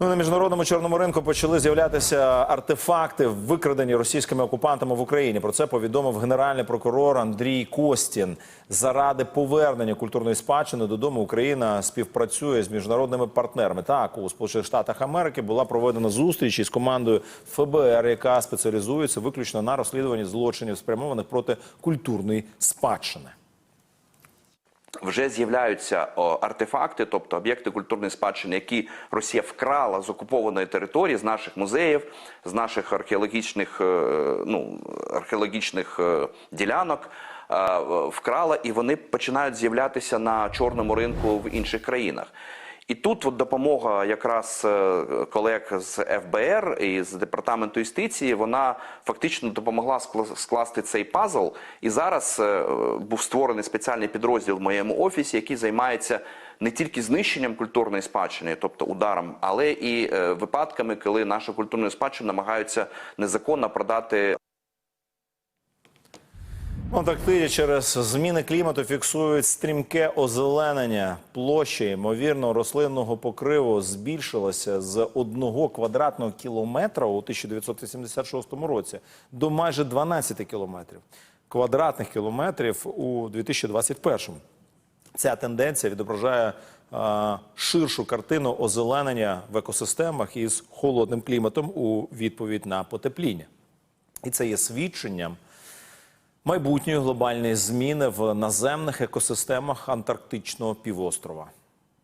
Ну, на міжнародному чорному ринку почали з'являтися артефакти, викрадені російськими окупантами в Україні. Про це повідомив генеральний прокурор Андрій Костін. Заради повернення культурної спадщини додому Україна співпрацює з міжнародними партнерами. Так, у Сполучених Штатах Америки була проведена зустріч із командою ФБР, яка спеціалізується виключно на розслідуванні злочинів, спрямованих проти культурної спадщини. Вже з'являються артефакти, тобто об'єкти культурної спадщини, які Росія вкрала з окупованої території, з наших музеїв, з наших археологічних, е, ну, археологічних е, ділянок. е, Вкрала, і вони починають з'являтися на чорному ринку в інших країнах. І тут от допомога якраз е, колег з ФБР і з департаменту юстиції, вона фактично допомогла скла- скласти цей пазл. І зараз е, був створений спеціальний підрозділ в моєму офісі, який займається не тільки знищенням культурної спадщини, тобто ударом, але і е, випадками, коли нашу культурну спадщину намагаються незаконно продати В Антарктиді через зміни клімату фіксують стрімке озеленення. Площа ймовірно рослинного покриву збільшилася з одного квадратного кілометра у 1986 році до майже 12 кілометрів квадратних кілометрів у 2021. Ця тенденція відображає е, ширшу картину озеленення в екосистемах із холодним кліматом у відповідь на потепління. І це є свідченням майбутньої глобальної зміни в наземних екосистемах Антарктичного півострова.